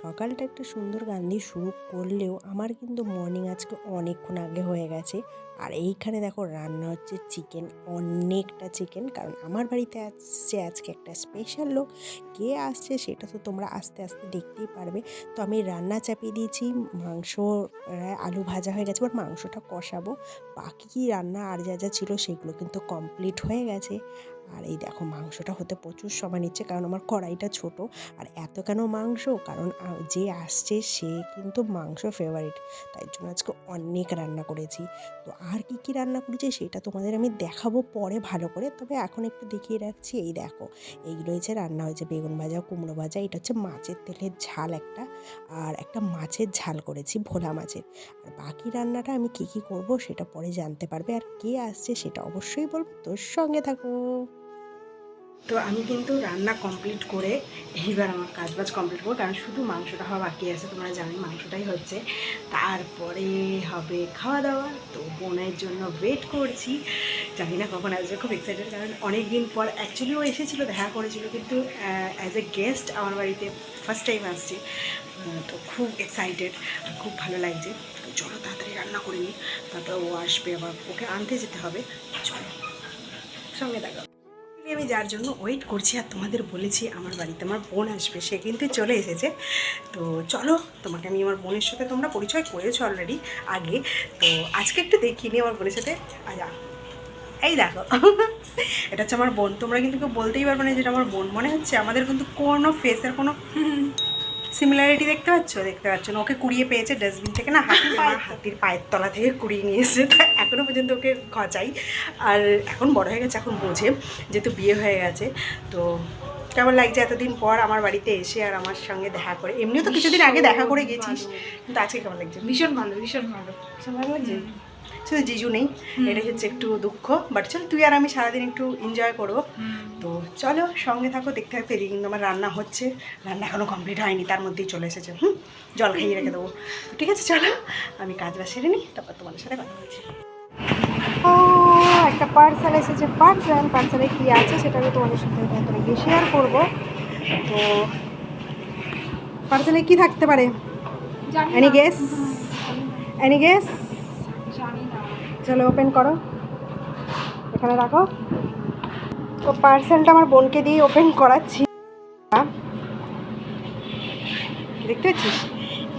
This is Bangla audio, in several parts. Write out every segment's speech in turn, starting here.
সকালটা একটা সুন্দর গান দিয়ে শুরু করলেও আমার কিন্তু মর্নিং আজকে অনেকক্ষণ আগে হয়ে গেছে। আর এইখানে দেখো, রান্না হচ্ছে চিকেন অনেকটা চিকেন কারণ আমার বাড়িতে আসছে আজকে একটা স্পেশাল লোক। কে আসছে সেটা তো তোমরা আস্তে আস্তে দেখতেই পারবে। তো আমি রান্না চাপিয়ে দিয়েছি, মাংস আলু ভাজা হয়ে গেছে, এবার মাংসটা কষাবো। বাকি কি রান্না আর যা যা ছিল সেগুলো কিন্তু কমপ্লিট হয়ে গেছে। আর এই দেখো মাংসটা হতে প্রচুর সময় নিচ্ছে, কারণ আমার কড়াইটা ছোট। আর এত কেন মাংস? কারণ যে আসছে সে কিন্তু মাংস ফেভারিট তাই জন্য আজকে অনেক রান্না করেছি। তো আর কি কি রান্না করেছি সেটা তোমাদের আমি দেখাবো পরে ভালো করে। তবে এখন একটু দেখিয়ে রাখছি, এই দেখো, এইগুলো হচ্ছে রান্না হয়েছে বেগুন ভাজা, কুমড়ো ভাজা, এটা হচ্ছে মাছের তেলের ঝাল একটা। আর একটা মাছের ঝাল করেছি, ভোলা মাছের। আর বাকি রান্নাটা আমি কী কী করব সেটা পরে জানতে পারবে। আর কে আসছে সেটা অবশ্যই বলব, তোর সঙ্গে থাকো তো আমি কিন্তু রান্না কমপ্লিট করে এইবার আমার কাজ বাজ কমপ্লিট করব, কারণ শুধু মাংসটা হওয়া বাকি আছে, তোমরা জানি মাংসটাই হচ্ছে। তারপরে হবে খাওয়া দাওয়া তো বোনের জন্য ওয়েট করছি। জানি না কখন আসবে, খুব এক্সাইটেড কারণ অনেক দিন পর অ্যাকচুয়ালি ও এসেছিল, দেখা করেছিল, কিন্তু অ্যাজ এ গেস্ট আমার বাড়িতে ফার্স্ট টাইম আসছে। তো খুব এক্সাইটেড খুব ভালো লাগছে। তো চলো তাড়াতাড়ি রান্না করে নিই, তারপর ও আসবে আবার, ওকে আনতে যেতে হবে। চলো, সঙ্গে দেখা আমি যার জন্য ওয়েট করছি আর তোমাদের বলেছি আমার বাড়িতে আমার বোন আসবে, সে কিন্তু চলে এসেছে। তো চলো, তোমাকে আমি আমার বোনের সাথে তোমরা পরিচয় করেছ অলরেডি আগে। তো আজকে একটু দেখিনি আমার বোনের সাথে। আজা এই দেখো। এটা হচ্ছে আমার বোন। তোমরা কিন্তু কেউ বলতেই পারবে না যেটা আমার বোন। মনে হচ্ছে আমাদের কিন্তু কোনো ফেসের কোনো সিমিলারিটি দেখতে পাচ্ছ? দেখতে পাচ্ছ না ওকে কুড়িয়ে পেয়েছে ডাস্টবিন থেকে। না হাতির পায়ে হাতির পায়ের তলা থেকে কুড়িয়ে নিয়ে এসেছে তো এখনও পর্যন্ত ওকে খচাই আর এখন বড় হয়ে গেছে এখন বোঝে যেহেতু বিয়ে হয়ে গেছে। তো কেমন লাগছে এতদিন পর আমার বাড়িতে এসে আর আমার সঙ্গে দেখা করে? এমনিও তো কিছুদিন আগে দেখা করে গেছিস কিন্তু আজকে কেমন লাগছে? ভীষণ ভালো ভীষণ ভালো। ভীষণ ভালো লাগছে? শুধু জিজু নেই এটা হচ্ছে একটু দুঃখ। বাট চল তুই আর আমি সারাদিন একটু এনজয় করব। তো চলো সঙ্গে থাকো দেখতে থাকতে এদিকে কিন্তু আমার রান্না হচ্ছে। রান্না এখনও কমপ্লিট হয়নি তার মধ্যেই চলে এসেছে। হুম জল খাইয়ে রেখে দেবো। ঠিক আছে চলো আমি কাজ বাজ সেরে নিই তারপর তোমাদের সাথে কথা বলছি। ও একটা পার্সেল এসেছে। পার্সেল পার্সেলে কী আছে সেটা আমি তোমাদের সাথে ভেতরে গিয়ে শেয়ার করব। তো পার্সেলে কী থাকতে পারে? এনি গেস এনি গেস চলো ওপেন করো। এখানে রাখো। তো পার্সেলটা আমার বোনকে দিয়ে ওপেন করাচ্ছি। দেখতে পাচ্ছিস?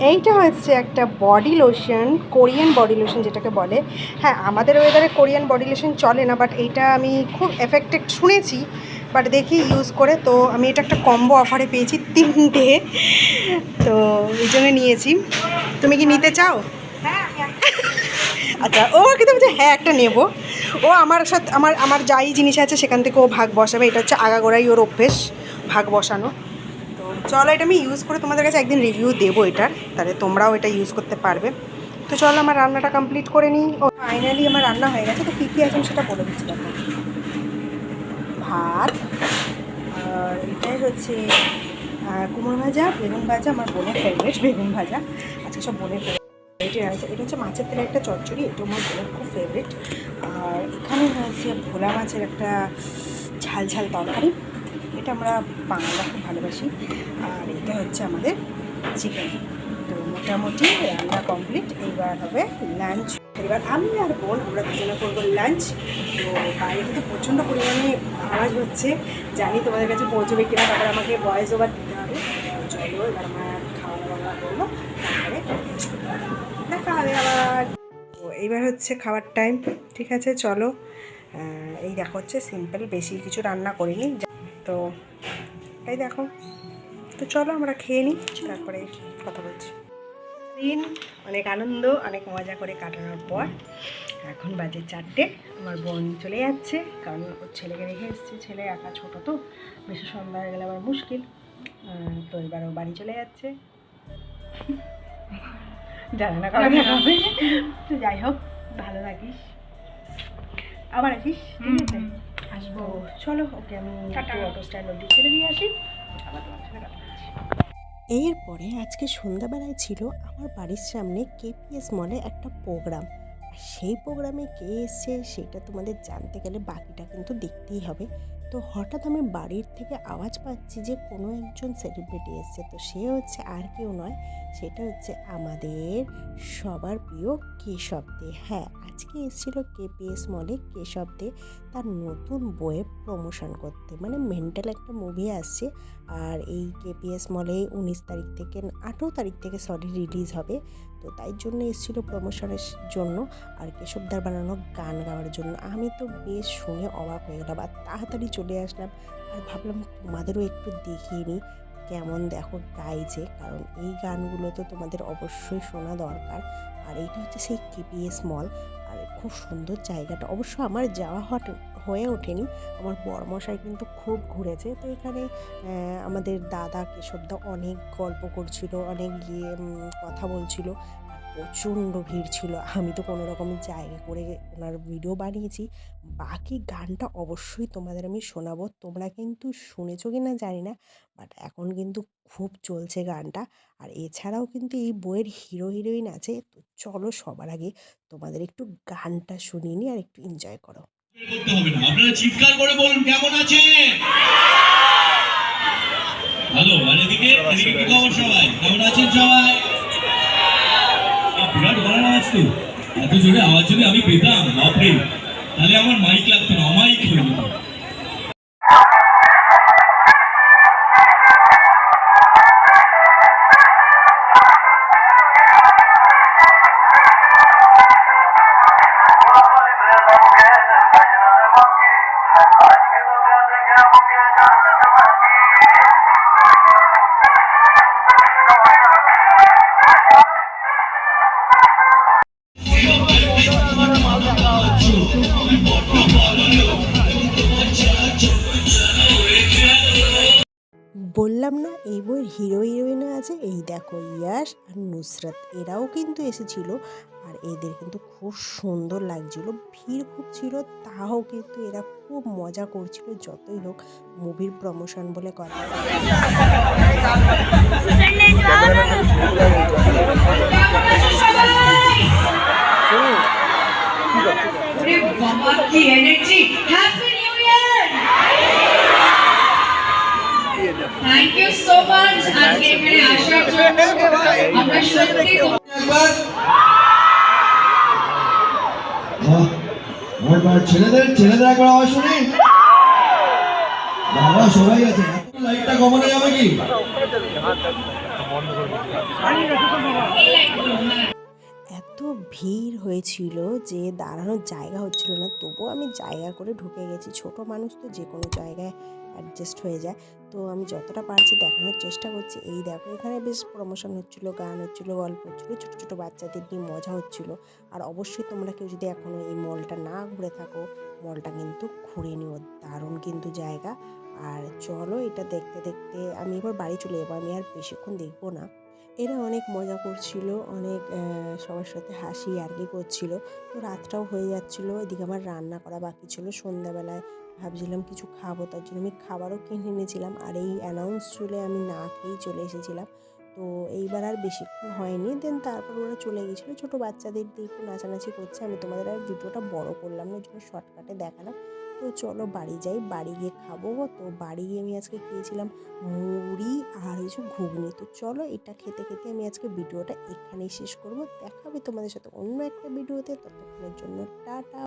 এইটা হচ্ছে একটা body lotion Korean body lotion যেটাকে বলে। হ্যাঁ আমাদের ওয়েদারে কোরিয়ান বডি লোশন চলে না বাট এইটা আমি খুব এফেক্টেড শুনেছি বাট দেখি ইউজ করে। তো আমি এটা একটা কম্বো অফারে পেয়েছি তিনটে। তো এই জন্য নিয়েছি। তুমি কি নিতে চাও? আচ্ছা ও কিন্তু হ্যাঁ একটা নেব। ও আমার সাথে, আমার আমার যাই জিনিস আছে সেখান থেকে ও ভাগ বসাবে। এটা হচ্ছে আগাগোড়াই ওর অভ্যেস, ভাগ বসানো। তো চলো এটা আমি ইউজ করে তোমাদের কাছে একদিন রিভিউ দেবো এটার। তাহলে তোমরাও এটা ইউজ করতে পারবে। তো চলো আমার রান্নাটা কমপ্লিট করে নিই। ও ফাইনালি আমার রান্না হয়ে গেছে, তো কী কী আছে সেটা বলে দিচ্ছি দেখো ভাত, আর এটাই হচ্ছে কুমড়ো ভাজা, বেগুন ভাজা, আমার বোনের ফেভারিট বেগুন ভাজা। আজকে সব বোনের favourite। এটা আছে এটা হচ্ছে মাছের তেলের একটা চচ্চড়ি, এটা আমার বোনের খুব ফেভারিট আর এখানে হচ্ছে ভোলা মাছের একটা ঝাল ঝাল তরকারি, এটা আমরা বাংলা খুব ভালোবাসি। আর এটা হচ্ছে আমাদের চিকেন তো মোটামুটি রান্না কমপ্লিট এইবার হবে লাঞ্চ এবার আমি আর বোন আমরা দুজনে করব লাঞ্চ তো বাইরে কিন্তু প্রচণ্ড পরিমাণে আওয়াজ হচ্ছে, জানি তোমাদের কাছে পৌঁছবে কিনা, তারপরে আমাকে ভয়েস ওভার দিতে হবে তো চলো এবার আমরা খাওয়া দাওয়া করব তারপরে আবার। এইবার হচ্ছে খাওয়ার টাইম ঠিক আছে, চলো। এই দেখো হচ্ছে সিম্পল বেশি কিছু রান্না করিনি। তো এই দেখো। তো চলো আমরা খেয়ে নিই তারপরে কথা বলছি। দিন, অনেক আনন্দ, অনেক মজা করে কাটানোর পর এখন বাজে চারটে। আমার বোন চলে যাচ্ছে, কারণ ওর ছেলেকে রেখে এসছে। ছেলে একা, ছোটো তো। বেশি সন্ধ্যা হয়ে গেলে আবার মুশকিল। তো এবার ও বাড়ি চলে যাচ্ছে। জানে না কবে হবে তো যাই হোক ভালো থাকিস। আবার আসিস? ঠিক আছে? আসব। চলো ওকে আমি একটু অটো স্ট্যান্ড অব্দি ছেড়ে দিয়ে আসি। আবার তোমার সাথে কথা এরপরে আজকে সন্ধ্যাবেলায় ছিল আমার বাড়ির সামনে কেপিএস মলে একটা প্রোগ্রাম সেই প্রোগ্রামে কে এসছে সেটা তোমাদের জানতে গেলে বাকিটা কিন্তু দেখতেই হবে। তো হঠাৎ আমি বাড়ির থেকে আওয়াজ পাচ্ছি যে কোনো একজন সেলিব্রিটি এসছে। তো সে হচ্ছে আর কেউ নয়, সেটা হচ্ছে আমাদের সবার প্রিয় কেশব দে। হ্যাঁ আজকে এসেছিল কেপিএস মলে কেশব দে। তার নতুন বইয়ে প্রমোশন করতে। মানে মেন্টাল একটা মুভি আসছে। আর এই কেপিএস মলে উনিশ তারিখ থেকে, আঠেরো তারিখ থেকে সরি রিলিজ হবে। তো তাই জন্য এসেছিল প্রমোশনের জন্য আর কেশবদার বানানো গান গাওয়ার জন্য। আমি তো বেশ শুনে অবাক হয়ে গেলাম আর তাড়াতাড়ি চলে আসলাম আর ভাবলাম তোমাদেরও একটু দেখিয়ে নিই কেমন দেখো গাইছে কারণ এই গানগুলো তো তোমাদের অবশ্যই শোনা দরকার। আর এইটা হচ্ছে সেই কেপিএস মল খুব সুন্দর জায়গাটা। অবশ্য আমার যাওয়া হট- হয়ে ওঠেনি। আমার বরমশাই কিন্তু খুব ঘুরেছে। তো এখানে আমাদের দাদা কেশবদা অনেক গল্প করছিল, অনেক গিয়ে কথা বলছিল। প্রচণ্ড ভিড় ছিল। আমি তো কোনো রকমের জায়গা করে ওনার ভিডিও বানিয়েছি। বাকি গানটা অবশ্যই তোমাদের আমি শোনাবো। তোমরা কিন্তু শুনেছো কি না জানি না বাট এখন কিন্তু খুব চলছে গানটা। আর এছাড়াও কিন্তু এই বইয়ের হিরো হিরোইন আছে। তো চলো সবার আগে তোমাদের একটু গানটা শুনিয়ে নিই আর একটু এনজয় করো। হ্যালো, আর এদিকে সবাই। কেমন আছেন সবাই? বিরাট গলার আওয়াজ তো। এত জোরে আওয়াজ যদি আমি পেতাম, বাপরে। তাহলে আমার মাইক লাগতো দেখো ইয়াশ আর নুসরাত এরাও কিন্তু এসেছিল আর এদের কিন্তু খুব সুন্দর লাগছিল। ভিড় খুব ছিল তাও কিন্তু এরা খুব মজা করছিল যতই হোক মুভির প্রমোশন বলে কথা। বাবা কি energy happy thank you so much আজকে এখানে আসার জন্য আমরা সত্যি একবার বাহ, এবার ছেলেদের ছেলেদের একবার আওয়াজ শুনি। বাবা সবাই আছে। লাইটটা কমানো যাবে কি? এত ভিড় হয়েছিল যে দাঁড়ানোর জায়গা হচ্ছিল না তবুও আমি জায়গা করে ঢুকে গেছি। ছোট মানুষ তো যে কোনো জায়গায় অ্যাডজাস্ট হয়ে যায়। তো আমি যতটা পারছি দেখানোর চেষ্টা করছি। এই দেখো, এখানে বেশ প্রমোশন হচ্ছিল, গান হচ্ছিল, গল্প হচ্ছিল, ছোটো ছোটো বাচ্চাদের নিয়ে মজা হচ্ছিল। আর অবশ্যই তোমরা কেউ যদি এখনও এই মলটা না ঘুরে থাকো মলটা কিন্তু ঘুরে নিও। দারুণ কিন্তু জায়গা। আর চলো এটা দেখতে দেখতে আমি এবার বাড়ি চলে যাব। আমি আর বেশিক্ষণ দেখব না। এরা অনেক মজা করছিল, অনেক সবার সাথে হাসি আর্গি করছিল। তো রাতটাও হয়ে যাচ্ছিল, এদিকে আমার রান্না করা বাকি ছিল। সন্ধ্যাবেলায় ভাবছিলাম কিছু খাব, তার জন্য আমি খাবারও কিনে এনেছিলাম। আর এই অ্যানাউন্স চলে আমি না খেয়েই চলে এসেছিলাম। তো এইবার আর বেশিক্ষণ হয়নি দেন তারপর ওরা চলে গেছিল। ছোটো বাচ্চাদের দিয়ে একটু নাচানাচি করছে, আমি তোমাদের আর ভিডিওটা বড় করলাম না ওই জন্য শর্টকাটে দেখালাম। তো চলো বাড়ি যাই। বাড়ি গিয়ে খাব। তো বাড়ি গিয়ে আমি আজকে খেয়েছিলাম মুড়ি আর কিছু ঘুগনি। তো চলো এটা খেতে খেতে আমি আজকে ভিডিওটা এখানেই শেষ করব। দেখাবে তোমাদের সাথে অন্য একটা ভিডিওতে। ততক্ষণের জন্য টাটা।